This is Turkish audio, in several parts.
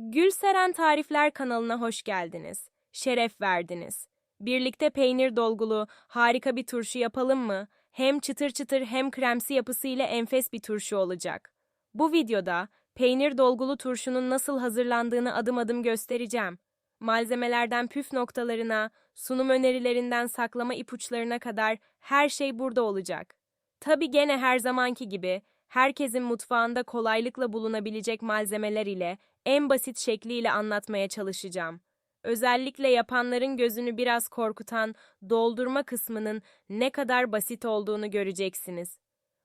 Gülseren Tarifler kanalına hoş geldiniz. Şeref verdiniz. Birlikte peynir dolgulu harika bir turşu yapalım mı? Hem çıtır çıtır hem kremsi yapısıyla enfes bir turşu olacak. Bu videoda peynir dolgulu turşunun nasıl hazırlandığını adım adım göstereceğim. Malzemelerden püf noktalarına, sunum önerilerinden saklama ipuçlarına kadar her şey burada olacak. Tabi gene her zamanki gibi herkesin mutfağında kolaylıkla bulunabilecek malzemeler ile en basit şekliyle anlatmaya çalışacağım. Özellikle yapanların gözünü biraz korkutan doldurma kısmının ne kadar basit olduğunu göreceksiniz.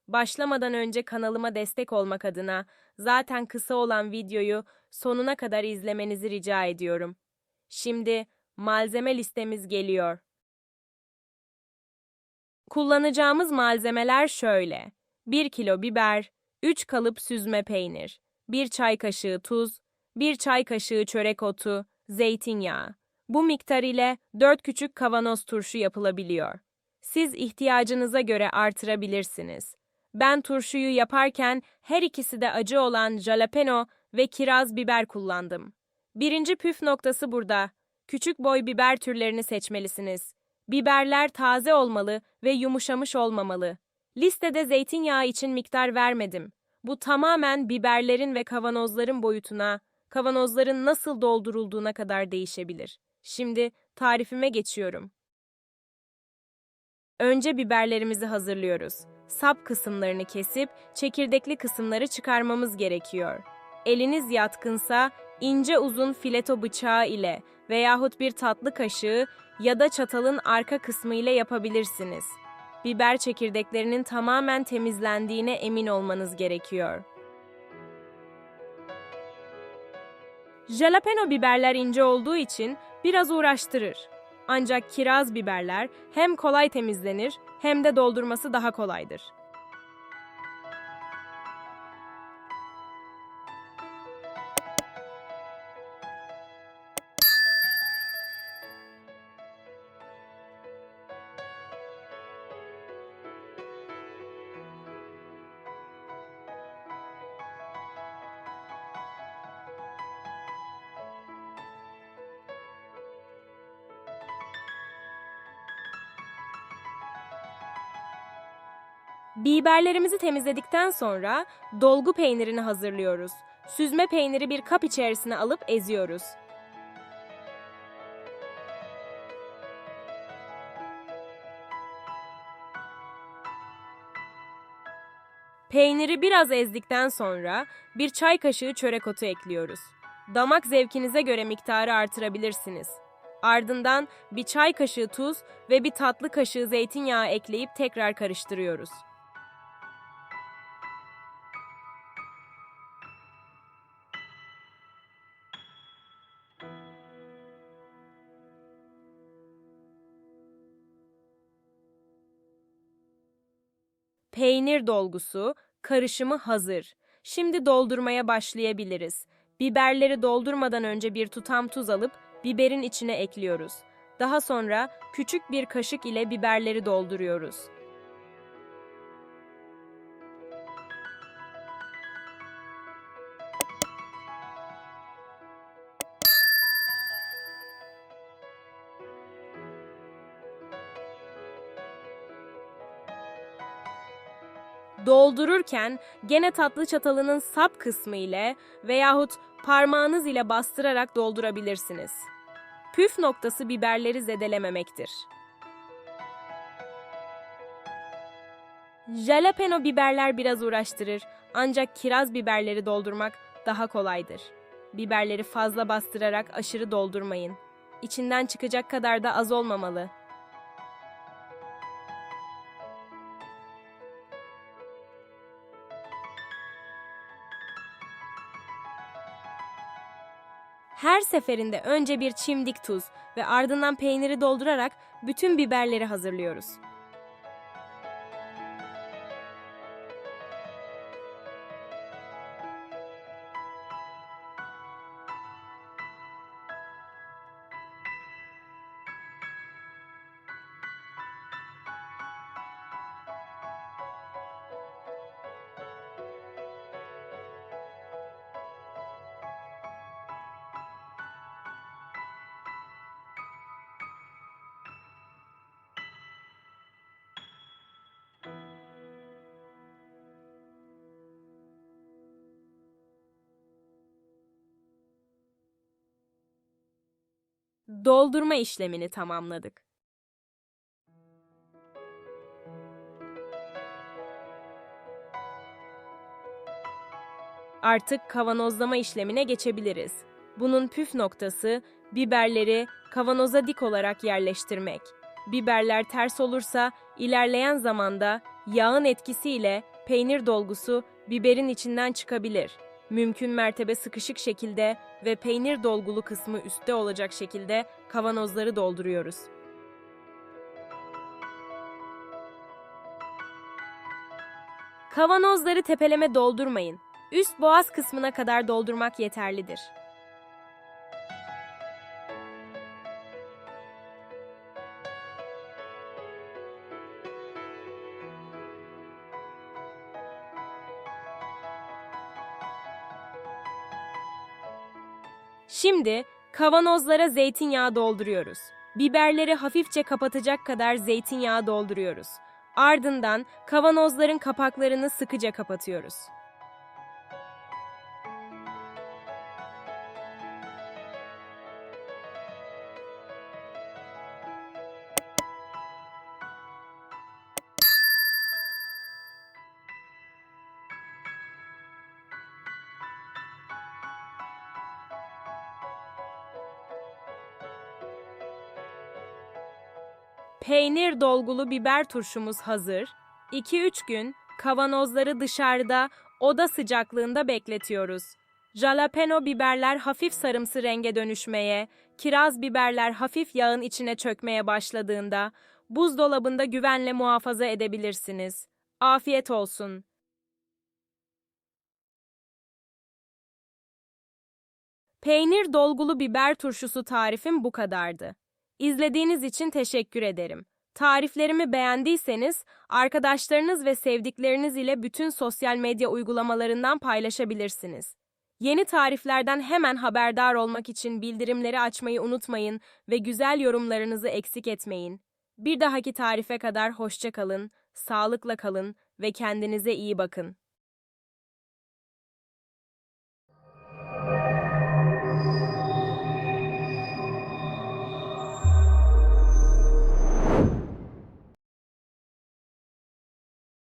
Başlamadan önce kanalıma destek olmak adına zaten kısa olan videoyu sonuna kadar izlemenizi rica ediyorum. Şimdi malzeme listemiz geliyor. Kullanacağımız malzemeler şöyle. 1 kilo biber, 3 kalıp süzme peynir, 1 çay kaşığı tuz, 1 çay kaşığı çörek otu, zeytinyağı. Bu miktar ile 4 küçük kavanoz turşu yapılabiliyor. Siz ihtiyacınıza göre artırabilirsiniz. Ben turşuyu yaparken her ikisi de acı olan jalapeno ve kiraz biber kullandım. Birinci püf noktası burada. Küçük boy biber türlerini seçmelisiniz. Biberler taze olmalı ve yumuşamış olmamalı. Listede zeytinyağı için miktar vermedim. Bu tamamen biberlerin ve kavanozların boyutuna, kavanozların nasıl doldurulduğuna kadar değişebilir. Şimdi tarifime geçiyorum. Önce biberlerimizi hazırlıyoruz. Sap kısımlarını kesip çekirdekli kısımları çıkarmamız gerekiyor. Eliniz yatkınsa ince uzun fileto bıçağı ile veyahut bir tatlı kaşığı ya da çatalın arka kısmı ile yapabilirsiniz. Biber çekirdeklerinin tamamen temizlendiğine emin olmanız gerekiyor. Jalapeno biberler ince olduğu için biraz uğraştırır. Ancak kiraz biberler hem kolay temizlenir hem de doldurması daha kolaydır. Biberlerimizi temizledikten sonra dolgu peynirini hazırlıyoruz. Süzme peyniri bir kap içerisine alıp eziyoruz. Peyniri biraz ezdikten sonra bir çay kaşığı çörek otu ekliyoruz. Damak zevkinize göre miktarı artırabilirsiniz. Ardından bir çay kaşığı tuz ve bir tatlı kaşığı zeytinyağı ekleyip tekrar karıştırıyoruz. Peynir dolgusu, karışımı hazır. Şimdi doldurmaya başlayabiliriz. Biberleri doldurmadan önce bir tutam tuz alıp biberin içine ekliyoruz. Daha sonra küçük bir kaşık ile biberleri dolduruyoruz. Doldururken gene tatlı çatalının sap kısmı ile veyahut parmağınız ile bastırarak doldurabilirsiniz. Püf noktası biberleri zedelememektir. Jalapeno biberler biraz uğraştırır ancak kiraz biberleri doldurmak daha kolaydır. Biberleri fazla bastırarak aşırı doldurmayın. İçinden çıkacak kadar da az olmamalı. Her seferinde önce bir çimdik tuz ve ardından peyniri doldurarak bütün biberleri hazırlıyoruz. Doldurma işlemini tamamladık. Artık kavanozlama işlemine geçebiliriz. Bunun püf noktası biberleri kavanoza dik olarak yerleştirmek. Biberler ters olursa ilerleyen zamanda yağın etkisiyle peynir dolgusu biberin içinden çıkabilir. Mümkün mertebe sıkışık şekilde ve peynir dolgulu kısmı üstte olacak şekilde kavanozları dolduruyoruz. Kavanozları tepeleme doldurmayın. Üst boğaz kısmına kadar doldurmak yeterlidir. Şimdi kavanozlara zeytinyağı dolduruyoruz. Biberleri hafifçe kapatacak kadar zeytinyağı dolduruyoruz. Ardından kavanozların kapaklarını sıkıca kapatıyoruz. Peynir dolgulu biber turşumuz hazır. 2-3 gün kavanozları dışarıda oda sıcaklığında bekletiyoruz. Jalapeno biberler hafif sarımsı renge dönüşmeye, kiraz biberler hafif yağın içine çökmeye başladığında buzdolabında güvenle muhafaza edebilirsiniz. Afiyet olsun. Peynir dolgulu biber turşusu tarifim bu kadardı. İzlediğiniz için teşekkür ederim. Tariflerimi beğendiyseniz arkadaşlarınız ve sevdikleriniz ile bütün sosyal medya uygulamalarından paylaşabilirsiniz. Yeni tariflerden hemen haberdar olmak için bildirimleri açmayı unutmayın ve güzel yorumlarınızı eksik etmeyin. Bir dahaki tarife kadar hoşça kalın, sağlıkla kalın ve kendinize iyi bakın.